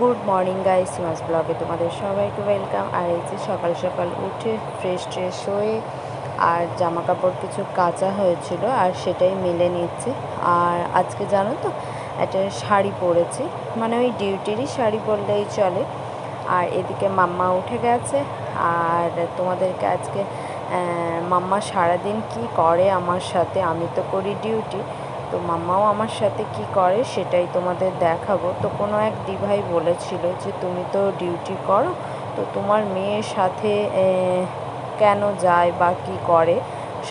Good morning guys, সিমাস ব্লগে তোমাদের সবাইকে ওয়েলকাম। আর এই যে সকাল সকাল উঠে ফ্রেশ ট্রেশ হয়ে আর জামা কাপড় কিছু কাঁচা হয়েছিল আর সেটাই মিলে নিচ্ছে। আর আজকে জানো তো, একটা শাড়ি পরেছি মানে ওই ডিউটিরই শাড়ি পরলেই চলে। আর এদিকে মাম্মা উঠে গেছে আর তোমাদেরকে আজকে মাম্মা সারাদিন কি করে আমার সাথে? আমি তো করি ডিউটি। তো মাম্মাও আমার সাথে কি করে সেটাই তোমাদের দেখাবো। তো কোনো এক দিভাই বলেছিল যে, তুমি তো ডিউটি করো, তো তোমার মেয়ের সাথে কেন যায় বা কি করে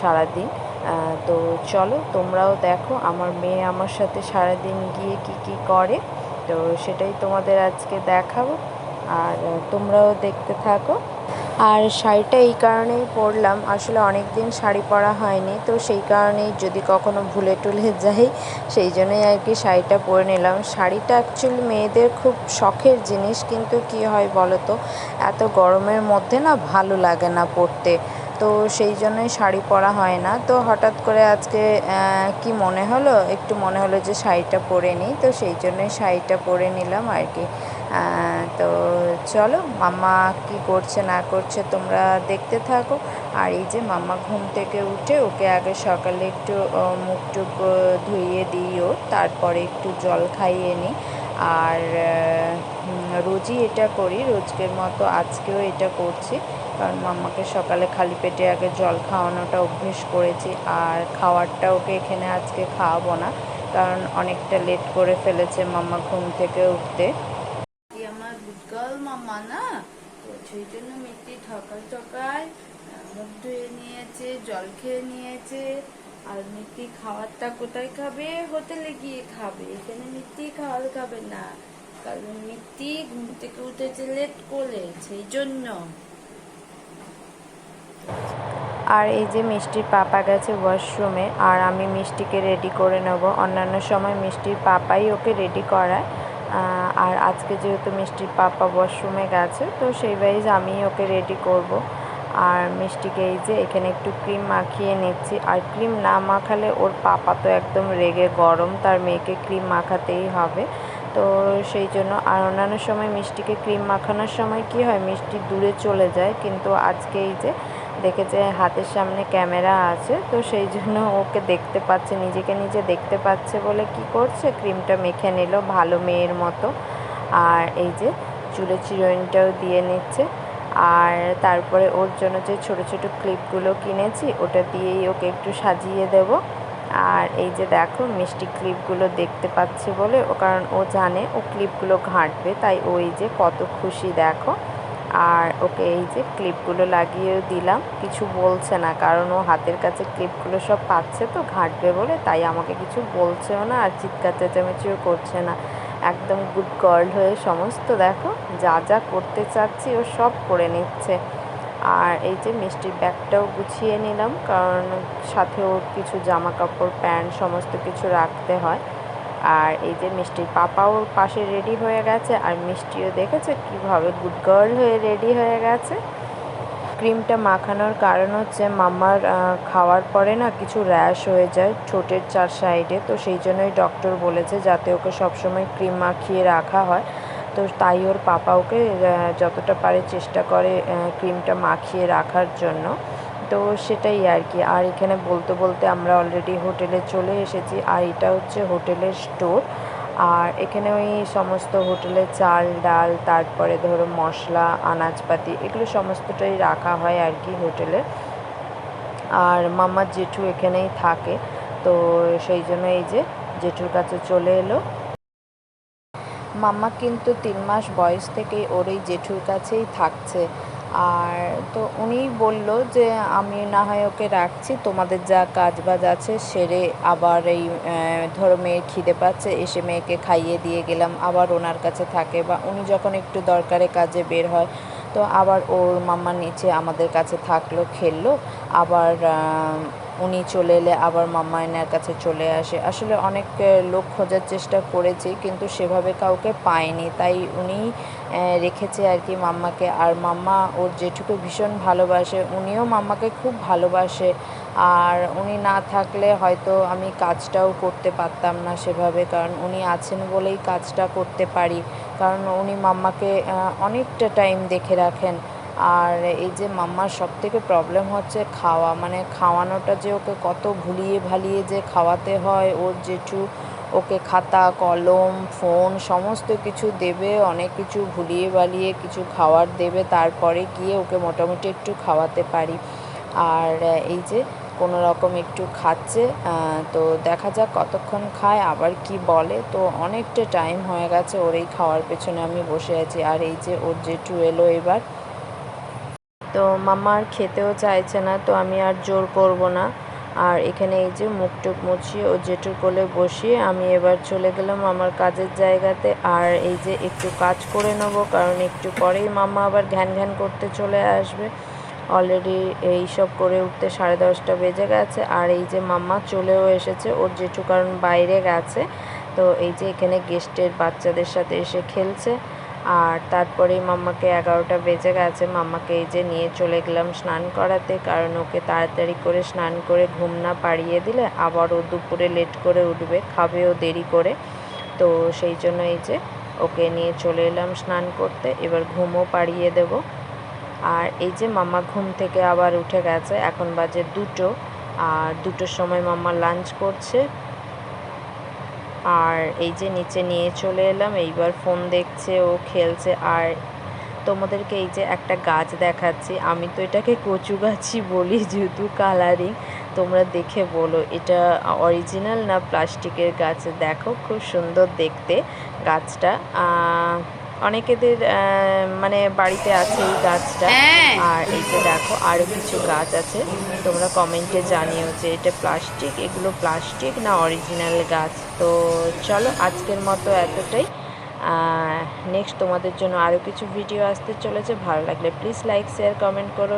সারাদিন? তো চলো তোমরাও দেখো, আমার মেয়ে আমার সাথে সারাদিন গিয়ে কি কি করে। তো সেটাই তোমাদের আজকে দেখাবো। আর, তোমরাও দেখতে থাকো। আর শাড়িটা এই কারণেই পরলাম। আসলে অনেক দিন শাড়ি পরা হয়নি, তো সেই কারণেই যদি কখনো ভুলে টুলে যাই, সেই জন্যই আর কি শাড়িটা পরে নিলাম। শাড়িটা অ্যাকচুয়ালি মেয়েদের খুব শখের জিনিস, কিন্তু কি হয় বলো তো এত গরমের মধ্যে না ভালো লাগে না পরতে। তো সেই জন্যই শাড়ি পরা হয় না। তো হঠাৎ করে আজকে কি মনে হলো? একটু মনে হলো যে শাড়িটা পরে নিই, তো সেই জন্যই শাড়িটা পরে নিলাম আর কি। তো চলো মাম্মা কি করছে না করছে তোমরা দেখতে থাকো। আর এই যে মাম্মা ঘুম থেকে উঠে ওকে আগে সকালে একটু আহ, মুখ টুক আহ, ধুইয়ে দিই ও তারপরে একটু জল খাইয়ে নিই। আর রোজই এটা করি রোজকের মতো আজকেও এটা করছি। কারণ মাম্মাকে সকালে খালি পেটে আগে জল খাওয়ানোটা অভ্যেস করেছি আর খাওয়ারটা ওকে এখানে আজকে খাওয়াবো না। কারণ অনেকটা লেট করে ফেলেছে মাম্মা ঘুম থেকে উঠতে। আমার মামা না তো সেই জন্য মিষ্টি ঠকাল ঠকাল মুখ ধুয়ে নিয়েছে, জল খেয়ে নিয়েছে। আর মিষ্টি খাবারটা কোথায় খাবে? হোটেলে গিয়ে খাবে। এখানে মিষ্টি খাওয়ার খাবে না। কারণ মিষ্টি ঘুম থেকে উঠেছে লেট করে সেই জন্য আর এই যে মিষ্টির পাপা গেছে ওয়াশরুমে আর আমি মিষ্টিকে রেডি করে নেব। অন্যান্য সময় মিষ্টির পাপাই ওকে রেডি করায়। আর আজকে যেহেতু মিষ্টির পাপা ওয়াশরুমে গেছে, তো সেই ওয়াইজ আমি ওকে রেডি করব। আর মিষ্টিকে এই যে এখানে একটু ক্রিম মাখিয়ে নিচ্ছি। আর ক্রিম না মাখালে ওর পাপা তো একদম রেগে গরম, তার মেয়েকে ক্রিম মাখাতেই হবে। তো সেই জন্য, আর অন্যান্য সময় মিষ্টিকে ক্রিম মাখানোর সময় কি হয়, মিষ্টি দূরে চলে যায়। কিন্তু আজকে এই যে দেখেছে হাতের সামনে ক্যামেরা আছে, তো সেই জন্য ওকে দেখতে পাচ্ছে, নিজেকে নিজে দেখতে পাচ্ছে বলে কি করছে? ক্রিমটা মেখে নিল, ভালো মেয়ের মতো। আর এই যে চুলে চিরুনিটাও দিয়ে নিচ্ছে। আর তারপরে ওর জন্য যে ছোট ছোট ক্লিপগুলো কিনেছি, ওটা দিয়েই ওকে একটু সাজিয়ে দেব। আর এই যে দেখো, মিষ্টি ক্লিপগুলো দেখতে পাচ্ছে বলে, ও কারণ ও জানে ও ক্লিপগুলো ঘাঁটবে, তাই ওই যে কত খুশি দেখো। আর ওকে এই যে ক্লিপগুলো লাগিয়েও দিলাম। কিছু বলছে না, কারণ ও হাতের কাছে ক্লিপগুলো সব পাচ্ছে তো, ঘাঁটবে বলে, তাই আমাকে কিছু বলছেও না আর চিৎকার চেঁচামেচিও করছে না। একদম গুড গার্ল হয়ে সমস্ত, দেখো, যা যা করতে চাচ্ছি ও সব করে নিচ্ছে। আর এই যে মিষ্টির ব্যাগটাও গুছিয়ে নিলাম, কারণ সাথে ওর কিছু জামা কাপড় প্যান্ট, সমস্ত কিছু রাখতে হয়। আর এই যে মিষ্টির পাপাও পাশে রেডি হয়ে গেছে আর মিষ্টিও দেখেছে কীভাবে গুড গার্ল হয়ে রেডি হয়ে গেছে? ক্রিমটা মাখানোর কারণ হচ্ছে মাম্মার আহ, খাওয়ার পরে না কিছু র্যাশ হয়ে যায় ঠোঁটের চার সাইডে তো সেই জন্যই ডক্টর বলেছে যাতে ওকে সবসময় ক্রিম মাখিয়ে রাখা হয়। তো তাই ওর পাপা ওকে যতটা পারে চেষ্টা করে ক্রিমটা মাখিয়ে রাখার জন্য। তো সেটাই আর কি। আর এখানে বলতে বলতে আমরা অলরেডি হোটেলে চলে এসেছি। আর এটা হচ্ছে হোটেলের স্টোর আর এখানে ওই সমস্ত হোটেলের চাল, ডাল, তারপরে ধরো মশলা, আনাজপাতি এগুলো সমস্তটাই রাখা হয় আর কি হোটেলে। আর মামার জেঠু এখানেই থাকে। তো সেই জন্য এই যে জেঠুর কাছে চলে এলো। মাম্মা কিন্তু তিন মাস বয়স থেকেই ওর এই জেঠুর কাছেই থাকছে। আর তো উনি বলল যে, আমি না হয় ওকে রাখছি, তোমাদের যা কাজ বাজ আছে সেরে আবার এই ধরো মেয়ের খিদে পাচ্ছে, এসে মেয়েকে খাইয়ে দিয়ে গেলাম, আবার ওনার কাছে থাকে বা উনি যখন একটু দরকারে কাজে বের হয়, তো আবার ওর মাম্মার নিচে আমাদের কাছে থাকল, খেললো, আবার উনি চলে এলে আবার মাম্মা এনার কাছে চলে আসে। আসলে অনেক লোক খোঁজার চেষ্টা করেছি কিন্তু সেভাবে কাউকে পায়নি তাই উনি রেখেছে আর কি মাম্মাকে। আর মাম্মা ওর জেঠুকে ভীষণ ভালোবাসে, উনিও মাম্মাকে খুব ভালোবাসে। আর উনি না থাকলে হয়তো আমি কাজটাও করতে পারতাম না সেভাবে, কারণ উনি আছেন বলেই কাজটা করতে পারি। কারণ উনি মাম্মাকে অনেকটা টাইম দেখে রাখেন। আর এই যে মাম্মার সব থেকে প্রবলেম হচ্ছে খাওয়া মানে খাওয়ানোটা যে ওকে কত ভুলিয়ে ভালিয়ে যে খাওয়াতে হয়, ওর জেঠু ওকে খাতা, কলম ফোন সমস্ত কিছু দেবে, অনেক কিছু ভুলিয়ে ভালিয়ে কিছু খাওয়ার দেবে, তারপরে গিয়ে ওকে মোটামুটি একটু খাওয়াতে পারি। আর এই যে কোনো রকম একটু খাচ্ছে তো দেখা যাক কতক্ষণ খায়, আবার কি বলে। তো অনেকটা টাইম হয়ে গেছে ওর এই খাওয়ার পেছনে আমি বসে আছি। আর এই যে ওর জেঠু এলো এবার তো মামা আর খেতেও চাইছে না, তো আমি আর জোর করব না। আর এখানে এই যে মুখ টুক মুছিয়ে ও জেঠুর কোলে বসিয়ে আমি এবার চলে গেলাম আমার কাজের জায়গাতে। আর এই যে একটু কাজ করে নেব, কারণ একটু পরেই মামা আবার ঘ্যান ঘ্যান করতে চলে আসবে। অলরেডি এই সব করে উঠতে সাড়ে দশটা বেজে গেছে। আর এই যে মাম্মা চলেও এসেছে, ওর জেঠু কারণ বাইরে গেছে। তো এই যে এখানে গেস্টের বাচ্চাদের সাথে এসে খেলছে। আর তারপরেই মাম্মাকে এগারোটা বেজে গেছে। মাম্মাকে এই যে নিয়ে চলে গেলাম স্নান করাতে, কারণ ওকে তাড়াতাড়ি করে স্নান করে ঘুম না পাড়িয়ে দিলে আবার ও দুপুরে লেট করে উঠবে খাবেও দেরি করে। তো সেই জন্য এই যে ওকে নিয়ে চলে এলাম স্নান করতে, এবার ঘুমও পাড়িয়ে দেব। আর এই যে মাম্মা ঘুম থেকে আবার উঠে গেছে, এখন বাজে দুটো। আর দুটোর সময় মাম্মা লাঞ্চ করছে। আর এই যে নিচে নিয়ে চলে এলাম, এইবার ফোন দেখছে, ও খেলছে। আর তোমাদেরকে এই যে একটা গাছ দেখাচ্ছি। আমি তো এটাকে কচু গাছই বলি, যেহেতু কালারিং তোমরা দেখে বলো, এটা অরিজিনাল না প্লাস্টিকের গাছ? দেখো, খুব সুন্দর দেখতে গাছটা। অনেকেদের মানে বাড়িতে আছে এই গাছটা। হ্যাঁ। আর এই যে দেখো আরও কিছু গাছ আছে। তোমরা কমেন্টে জানিও যে এটা প্লাস্টিক এগুলো প্লাস্টিক না অরিজিনাল গাছ? তো চলো আজকের মতো এতটাই। নেক্সট তোমাদের জন্য আরও কিছু ভিডিও আসতে চলেছে। ভালো লাগলে প্লিজ লাইক শেয়ার কমেন্ট করো।